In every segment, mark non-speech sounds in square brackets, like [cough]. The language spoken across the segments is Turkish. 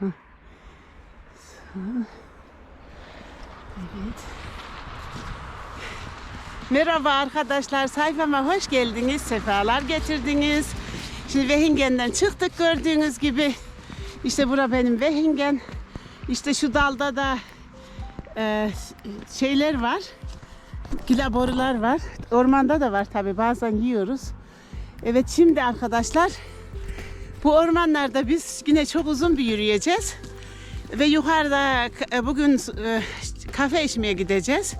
Sağ. Evet. Merhaba arkadaşlar, sayfama hoş geldiniz, sefalar getirdiniz. Şimdi Vehingen'den çıktık gördüğünüz gibi. İşte bura benim Vehingen. İşte şu dalda da e, şeyler var. Gila borular var. Ormanda da var tabi bazen yiyoruz. Evet şimdi arkadaşlar bu ormanlarda biz yine çok uzun bir yürüyeceğiz. Ve yukarıda e, bugün e, kafe içmeye gideceğiz.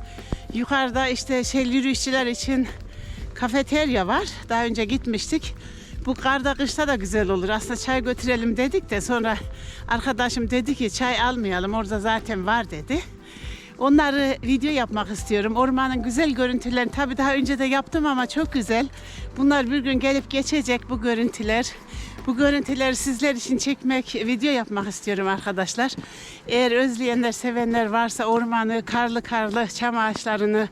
Yukarıda işte şey yürüyüşçüler için kafeterya var. Daha önce gitmiştik. Bu karda kışta da güzel olur. Aslında çay götürelim dedik de sonra arkadaşım dedi ki çay almayalım orada zaten var dedi. Onları video yapmak istiyorum. Ormanın güzel görüntülerini tabii daha önce de yaptım ama çok güzel. Bunlar bir gün gelip geçecek bu görüntüler. Bu görüntüleri sizler için çekmek, video yapmak istiyorum arkadaşlar. Eğer özleyenler, sevenler varsa ormanı, karlı karlı çam ağaçlarını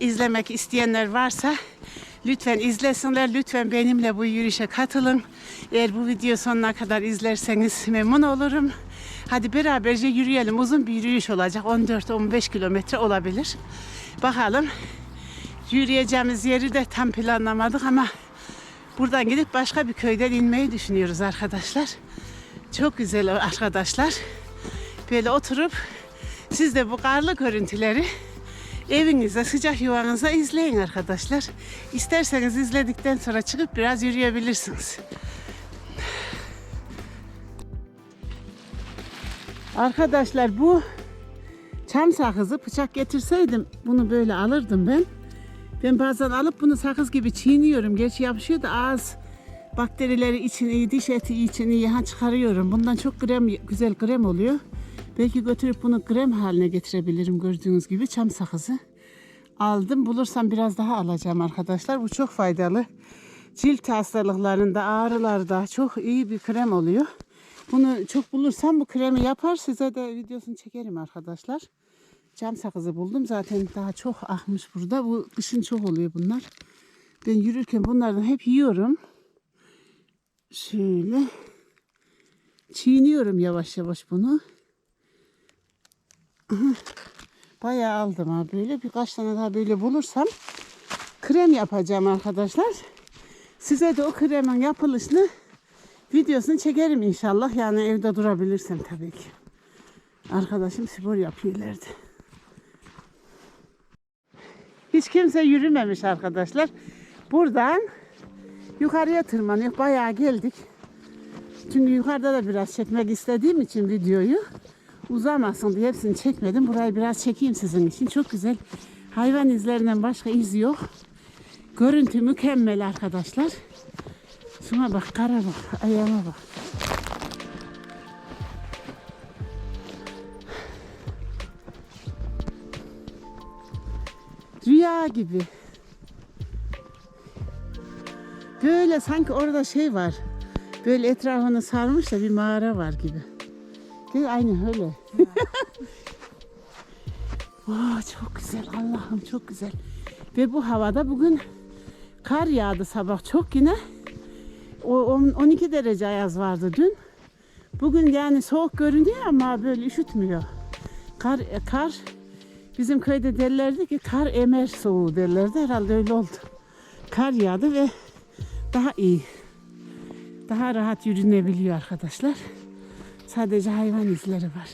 izlemek isteyenler varsa lütfen izlesinler. Lütfen benimle bu yürüyüşe katılın. Eğer bu video sonuna kadar izlerseniz memnun olurum. Hadi beraberce yürüyelim. Uzun bir yürüyüş olacak. 14-15 kilometre olabilir. Bakalım. Yürüyeceğimiz yeri de tam planlamadık ama buradan gidip başka bir köyden inmeyi düşünüyoruz arkadaşlar. Çok güzel arkadaşlar. Böyle oturup siz de bu karlı görüntüleri evinizde sıcak yuvanızda izleyin arkadaşlar. İsterseniz izledikten sonra çıkıp biraz yürüyebilirsiniz. Arkadaşlar bu çam sakızı bıçak getirseydim bunu böyle alırdım ben. Ben bazen alıp bunu sakız gibi çiğniyorum. Gerçi yapışıyor da ağız bakterileri için iyi, diş eti için iyi ha çıkarıyorum. Bundan çok krem, güzel krem oluyor. Belki götürüp bunu krem haline getirebilirim gördüğünüz gibi çam sakızı. Aldım. Bulursam biraz daha alacağım arkadaşlar. Bu çok faydalı. Cilt hastalıklarında, ağrılarda çok iyi bir krem oluyor. Bunu çok bulursam bu kremi yapar size de videosunu çekerim arkadaşlar. Cam sakızı buldum. Zaten daha çok akmış burada. Bu kışın çok oluyor bunlar. Ben yürürken bunlardan hep yiyorum. Şöyle çiğniyorum yavaş yavaş bunu. Bayağı aldım ha böyle. Birkaç tane daha böyle bulursam krem yapacağım arkadaşlar. Size de o kremin yapılışını videosunu çekerim inşallah. Yani evde durabilirsem tabii ki. Arkadaşım spor yapıyor ileride. Hiç kimse yürümemiş arkadaşlar. Buradan yukarıya tırmanıyor. Bayağı geldik. Çünkü yukarıda da biraz çekmek istediğim için videoyu uzamasın diye hepsini çekmedim. Burayı biraz çekeyim sizin için. Çok güzel. Hayvan izlerinden başka iz yok. Görüntü mükemmel arkadaşlar. Şuna bak, kara bak, ayağıma bak. Rüya gibi. Böyle sanki orada şey var. Böyle etrafını sarmış da bir mağara var gibi. Değil? Aynı öyle. [laughs] oh, çok güzel Allah'ım çok güzel. Ve bu havada bugün kar yağdı sabah çok yine. O on- 12 derece ayaz vardı dün. Bugün yani soğuk görünüyor ama böyle üşütmüyor. Kar, e, kar bizim köyde derlerdi ki kar emer soğuğu derlerdi. Herhalde öyle oldu. Kar yağdı ve daha iyi. Daha rahat yürünebiliyor arkadaşlar. Sadece hayvan izleri var.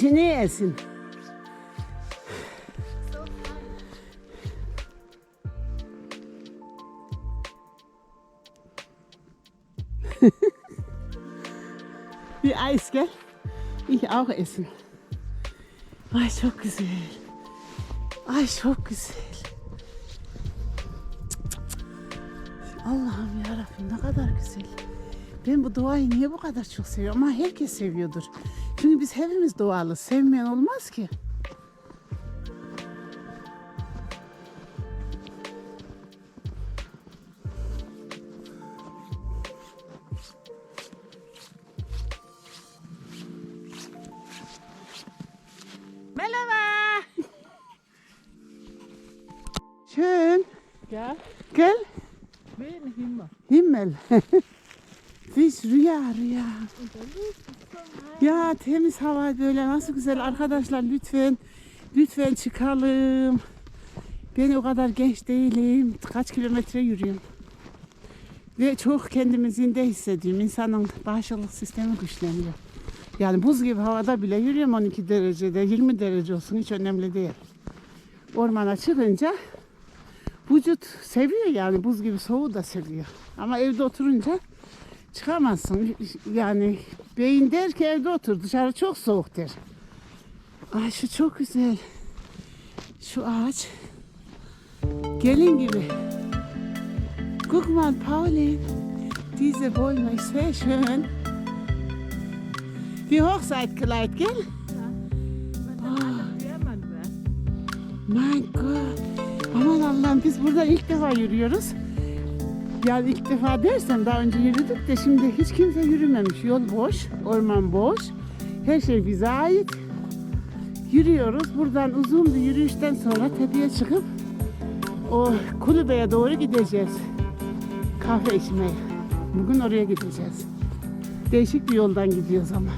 Şimdi ne yesin? Eis, gell? Ich auch essen. Ay çok güzel. Ay çok güzel. Allah'ım yarabbim ne kadar güzel. Ben bu doğayı niye bu kadar çok seviyorum? Ama herkes seviyordur. Çünkü biz hepimiz doğalız. Sevmeyen olmaz ki. Himmel. Biz [laughs] rüya rüya. Ya temiz hava böyle nasıl güzel arkadaşlar lütfen lütfen çıkalım. Ben o kadar genç değilim. Kaç kilometre yürüyorum. Ve çok kendimi zinde hissediyorum. İnsanın bağışıklık sistemi güçleniyor. Yani buz gibi havada bile yürüyorum 12 derecede. 20 derece olsun hiç önemli değil. Ormana çıkınca vücut seviyor yani buz gibi soğuğu da seviyor. Ama evde oturunca çıkamazsın. Yani beyin der ki evde otur dışarı çok soğuk der. Ay şu çok güzel. Şu ağaç. Gelin gibi. Guck mal, Pauline. Diese Bäume ist sehr schön. Wie hoch seid Kleid, gell? Mein Gott. Aman Allah'ım biz burada ilk defa yürüyoruz. Yani ilk defa dersem daha önce yürüdük de şimdi hiç kimse yürümemiş. Yol boş, orman boş. Her şey bize ait. Yürüyoruz. Buradan uzun bir yürüyüşten sonra tepeye çıkıp o kulübeye doğru gideceğiz. Kahve içmeye. Bugün oraya gideceğiz. Değişik bir yoldan gidiyoruz ama.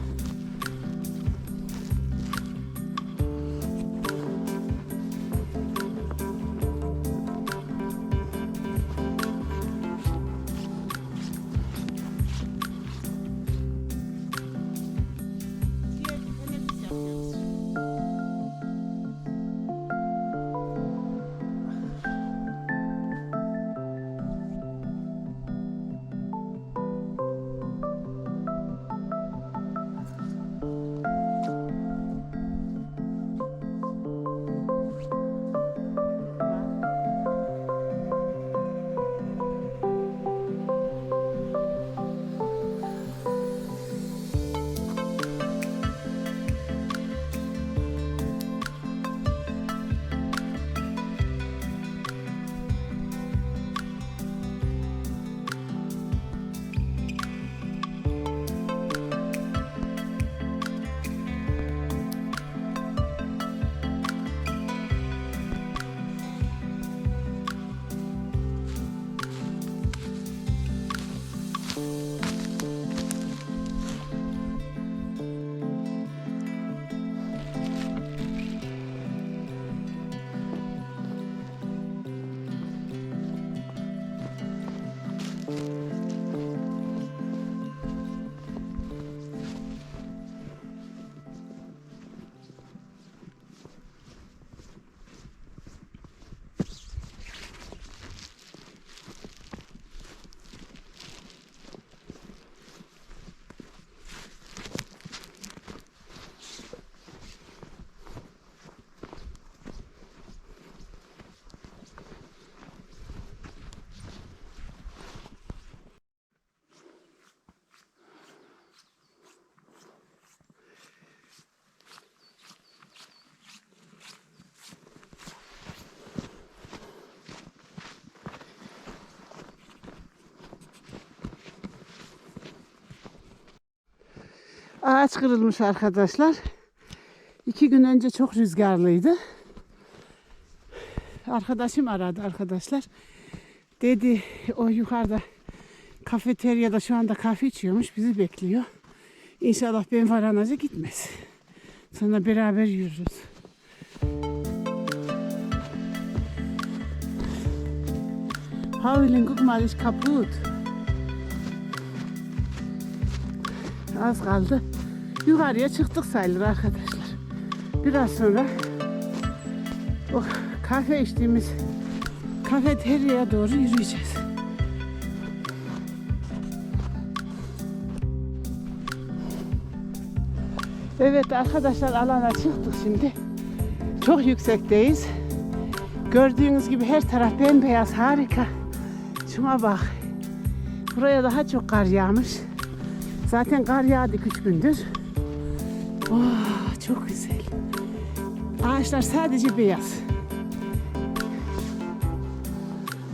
Ağaç kırılmış arkadaşlar. İki gün önce çok rüzgarlıydı. Arkadaşım aradı arkadaşlar. Dedi o yukarıda kafeteryada şu anda kahve içiyormuş. Bizi bekliyor. İnşallah ben varanaca gitmez. Sonra beraber yürürüz. Haulen, guck mal. Az kaldı. Yukarıya çıktık sayılır arkadaşlar. Biraz sonra o kahve içtiğimiz kafeteryaya doğru yürüyeceğiz. Evet arkadaşlar alana çıktık şimdi. Çok yüksekteyiz. Gördüğünüz gibi her taraf bembeyaz harika. Şuna bak. Buraya daha çok kar yağmış. Zaten kar yağdı üç gündür. Oh, çok güzel. Ağaçlar sadece beyaz.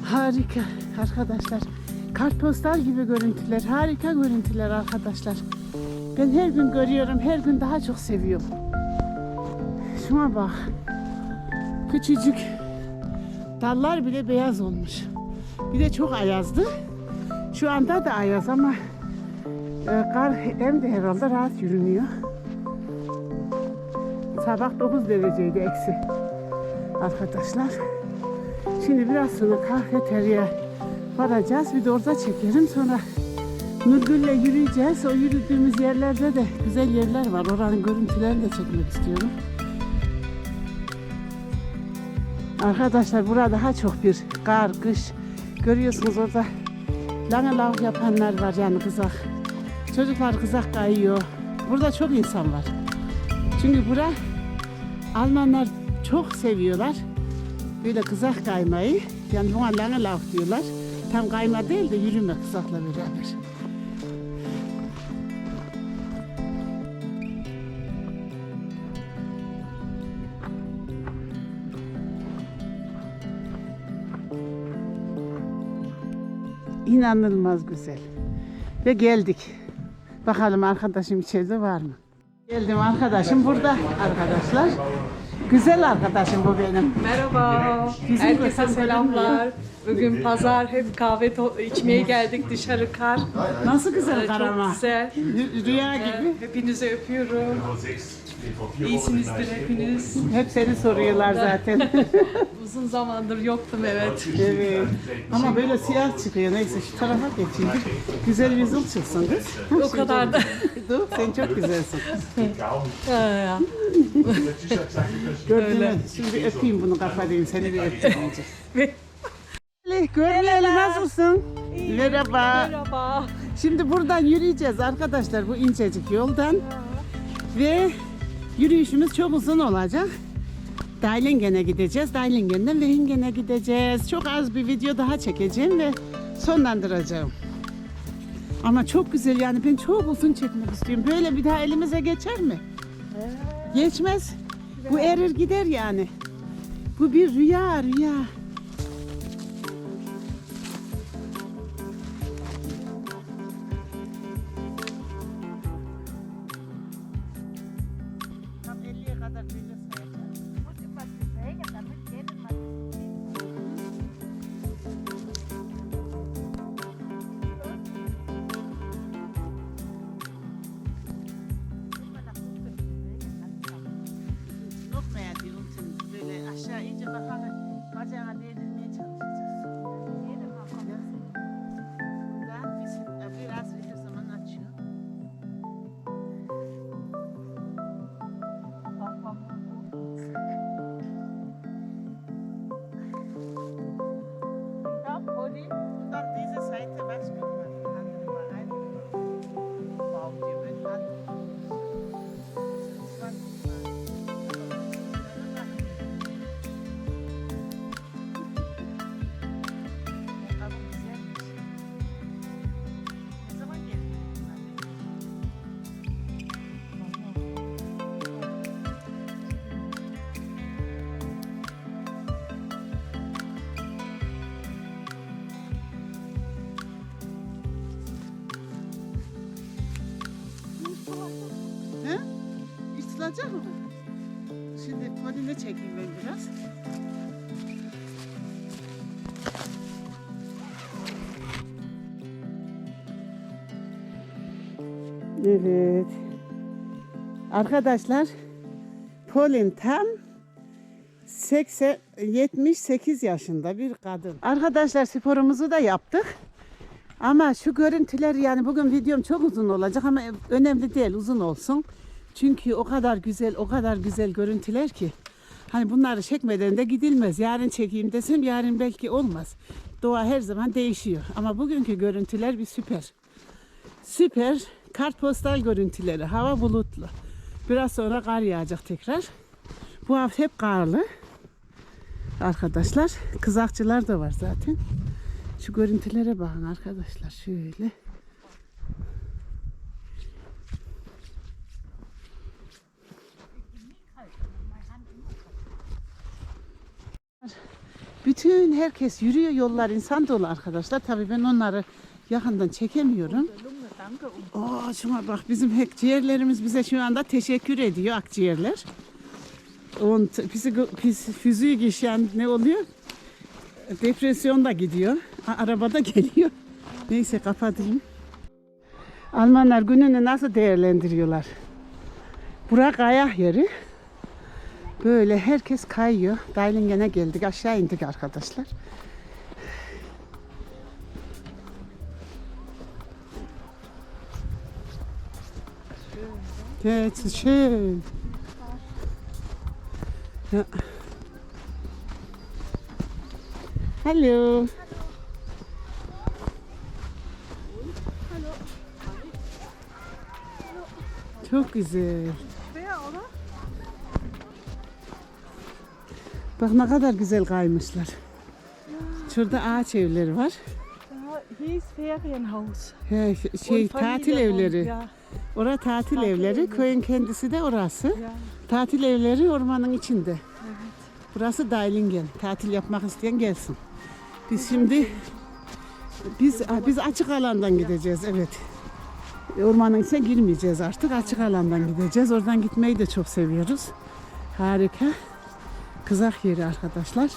Harika arkadaşlar. Kartpostal gibi görüntüler. Harika görüntüler arkadaşlar. Ben her gün görüyorum. Her gün daha çok seviyorum. şuna bak. Küçücük dallar bile beyaz olmuş. Bir de çok ayazdı. Şu anda da ayaz ama e, kar hem de herhalde rahat yürünüyor. Sabah 9 dereceydi eksi. Arkadaşlar. Şimdi biraz sonra kafeteryaya varacağız. Bir de orada çekerim. Sonra Nurgül'le yürüyeceğiz. O yürüdüğümüz yerlerde de güzel yerler var. Oranın görüntülerini de çekmek istiyorum. Arkadaşlar burada daha çok bir kar, kış. Görüyorsunuz orada lana lav yapanlar var yani kızak. Çocuklar kızak kayıyor. Burada çok insan var. Çünkü bura Almanlar çok seviyorlar. Böyle kızak kaymayı. Yani buna lana lav diyorlar. Tam kayma değil de yürüme kızakla beraber. İnanılmaz güzel. Ve geldik. Bakalım arkadaşım içeride var mı? Geldim arkadaşım burada arkadaşlar. Güzel arkadaşım bu benim. Merhaba. Bizim Herkese Gökhan selamlar. Bugün pazar hep kahve to- içmeye geldik dışarı kar. Nasıl güzel Ee, karama. Çok güzel. Rü- Rüya gibi. Hepinizi öpüyorum. İyisinizdir hepiniz. Hep seni soruyorlar zaten. [laughs] Uzun zamandır yoktum evet. evet. Ama böyle siyah çıkıyor. Neyse şu tarafa geçeyim. Güzel yüzün çıksın kız. O kadar da. Dur sen çok güzelsin. Gördün mü? Şimdi öpeyim bunu kafadayım. Seni bir. Ve- Görmeyeli nasılsın? Merhaba. Merhaba. Şimdi buradan yürüyeceğiz arkadaşlar bu incecik yoldan. Ve yürüyüşümüz çok uzun olacak. Dailingen'e gideceğiz. Dailingen'den Vehingen'e gideceğiz. Çok az bir video daha çekeceğim ve sonlandıracağım. Ama çok güzel yani ben çok uzun çekmek istiyorum. Böyle bir daha elimize geçer mi? Geçmez. Bu erir gider yani. Bu bir rüya rüya. Evet. Arkadaşlar Polin tam 80, 78 yaşında bir kadın. Arkadaşlar sporumuzu da yaptık. Ama şu görüntüler yani bugün videom çok uzun olacak ama önemli değil uzun olsun. Çünkü o kadar güzel o kadar güzel görüntüler ki. Hani bunları çekmeden de gidilmez. Yarın çekeyim desem yarın belki olmaz. Doğa her zaman değişiyor. Ama bugünkü görüntüler bir süper. Süper kartpostal görüntüleri. Hava bulutlu. Biraz sonra kar yağacak tekrar. Bu hafta hep karlı. Arkadaşlar kızakçılar da var zaten. Şu görüntülere bakın arkadaşlar şöyle. Bütün herkes yürüyor yollar insan dolu arkadaşlar. Tabii ben onları yakından çekemiyorum. Aa şuna bak bizim hek ciğerlerimiz bize şu anda teşekkür ediyor akciğerler. Und psiko, pis, fizik iş yani ne oluyor? Depresyonda gidiyor. A- Arabada [laughs] geliyor. Neyse kapatayım. Almanlar gününü nasıl değerlendiriyorlar? Burak ayak yeri. Böyle herkes kayıyor. Dailingen'e geldik. Aşağı indik arkadaşlar. Evet, schön. Ja. Hallo. Çok güzel. Bak ne kadar güzel kaymışlar. Şurada ağaç evleri var. Hieß Ferienhaus. He, şey Und tatil Familie evleri. Ja, Ora tatil Tatil evleri. evleri. Köyün kendisi de orası. ja. Tatil evleri ormanın içinde. Burası Dailingen. Tatil yapmak isteyen gelsin. Biz şimdi biz biz açık alandan gideceğiz evet. Ormanın içine girmeyeceğiz artık. Açık alandan gideceğiz. Oradan gitmeyi de çok seviyoruz. Harika. Kızak yeri arkadaşlar.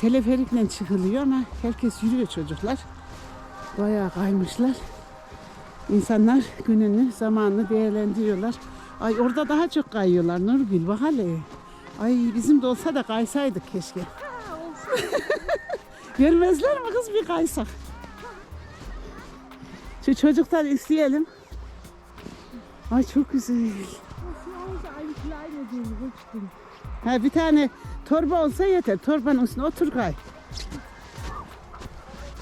Teleferikle çıkılıyor ama herkes yürüyor çocuklar. Bayağı kaymışlar. İnsanlar gününü, zamanını değerlendiriyorlar. Ay orada daha çok kayıyorlar Nurgül bak hele. Ay bizim de olsa da kaysaydık keşke. Vermezler [laughs] mi kız bir kaysak? Şu çocuktan isteyelim. Ay çok güzel. Ha bir tane torba olsa yeter. Torbanın üstüne otur kay.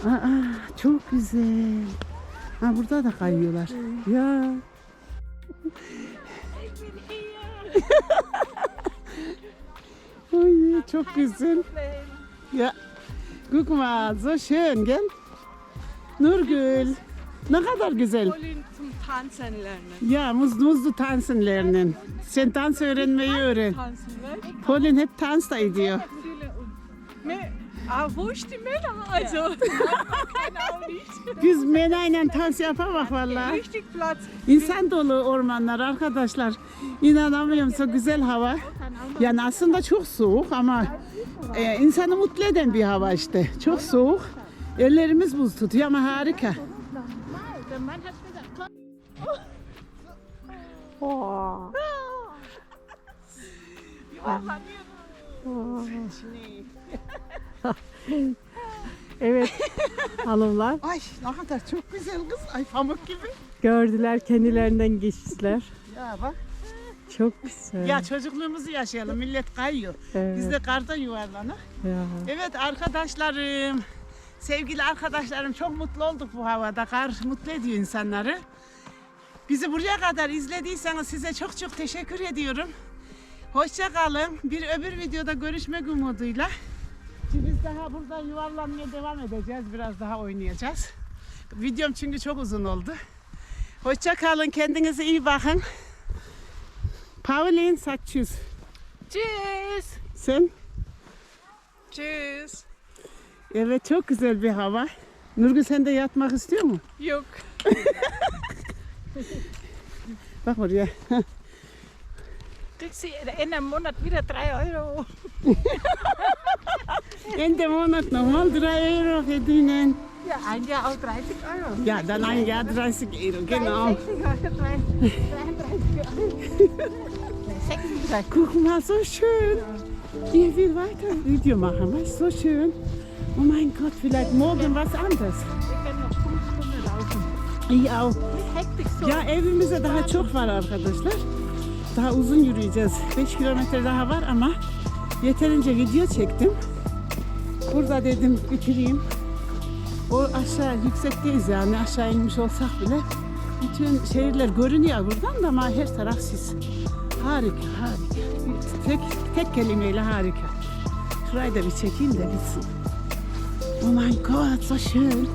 Aa, çok güzel. Ha burada da kayıyorlar. Ya. [laughs] Oy, çok güzel. Ja. Guck mal, so schön, gell? Nurgül. Ne kadar güzel. Tanzen lernen. Ya muz, muzlu tanzen lernen. Sen dans öğrenmeyi öğren. Polin hep dans da ediyor. Wo ist die Männer? Also, genau nicht. Biz menayla dans yapamak vallahi. Richtig Platz. İnsan dolu ormanlar arkadaşlar. İnanamıyorum so güzel hava. Yani aslında çok soğuk ama e, insanı mutlu eden bir hava işte. Çok soğuk. Ellerimiz buz tutuyor ama harika. Oh. [laughs] Evet. Hanımlar Ay ne kadar çok güzel kız. Ay pamuk gibi. gördüler kendilerinden geçtiler. Ya bak. Çok güzel. Ya çocukluğumuzu yaşayalım. Millet kayıyor. Evet. Biz de karda yuvarlanır. Ya. Evet arkadaşlarım, sevgili arkadaşlarım çok mutlu olduk bu havada. Kar mutlu ediyor insanları. Bizi buraya kadar izlediyseniz size çok çok teşekkür ediyorum. Hoşça kalın. Bir öbür videoda görüşmek umuduyla. Daha burada yuvarlanmaya devam edeceğiz. Biraz daha oynayacağız. Videom çünkü çok uzun oldu. Hoşça kalın. Kendinize iyi bakın. Pauline sagt tschüss. Tschüss. Sen? Tschüss. Evet çok güzel bir hava. Nurgül sen de yatmak istiyor mu? Juck. [laughs] Bak oraya. Kriegst du in einem Monat wieder 3 Euro? [laughs] Ende Monat nochmal 3 Euro verdienen. Ja, ein Jahr auch 30 Euro. Ja, dann ein Jahr 30 Euro, genau. 60 Euro, 33 Euro. 36. Guck mal, so schön. Ich will weiter Video machen, weißt du, so schön. Oh mein Gott, vielleicht morgen was anderes. Wir können noch 5 Stunden laufen. Ich auch. Nicht Hektik so. Ya evimize daha çok var arkadaşlar. Daha uzun yürüyeceğiz. 5 kilometre daha var ama yeterince video çektim. Burada dedim bitireyim. O aşağı yüksekteyiz yani aşağı inmiş olsak bile bütün şehirler görünüyor buradan da ama her taraf sis. Harika, harika. Tek, tek kelimeyle harika. Şurayı da bir çekeyim de bitsin. Oh my god, so schön.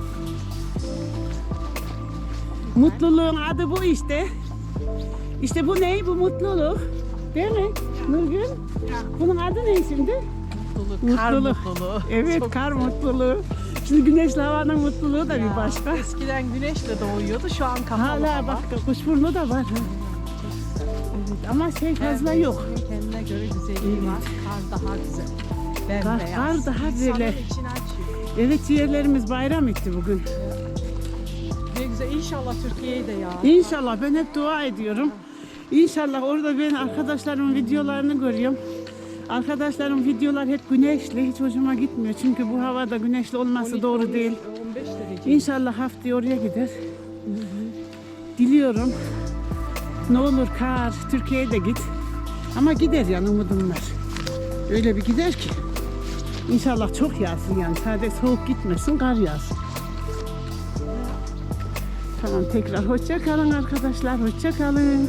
Mutluluğun adı bu işte. İşte bu ne? Bu mutluluk. Değil mi? Nurgül? Bunun adı ne şimdi? Mutluluk. Kar Mutluluk. mutluluğu. [laughs] Evet, Çok kar mutluluğu. Şimdi güneşli havanın mutluluğu da bir başka. Eskiden güneşle doğuyordu. Şu an kapalı Hala hava. bak kuşburnu da var. Ama şey fazla yok. Kendine göre güzelliği var. Kar daha güzel. Kar- Bembeyaz. kar daha İnsanın böyle. içini açıyor. Evet ciğerlerimiz bayram etti bugün. Ne güzel. İnşallah Türkiye'ye de ya. İnşallah ben hep dua ediyorum. İnşallah orada ben arkadaşlarımın videolarını görüyorum. Arkadaşlarım videolar hep güneşli. Hiç hoşuma gitmiyor. Çünkü bu havada güneşli olması doğru değil. 15 derece. İnşallah haftaya oraya gider. Diliyorum. Ne olur kar, Türkiye'ye de git. Ama gider yani umudum var. Öyle bir gider ki. İnşallah çok yağsın yani. Sadece soğuk gitmesin, kar yağsın. Tamam tekrar hoşça kalın arkadaşlar. Hoşça kalın.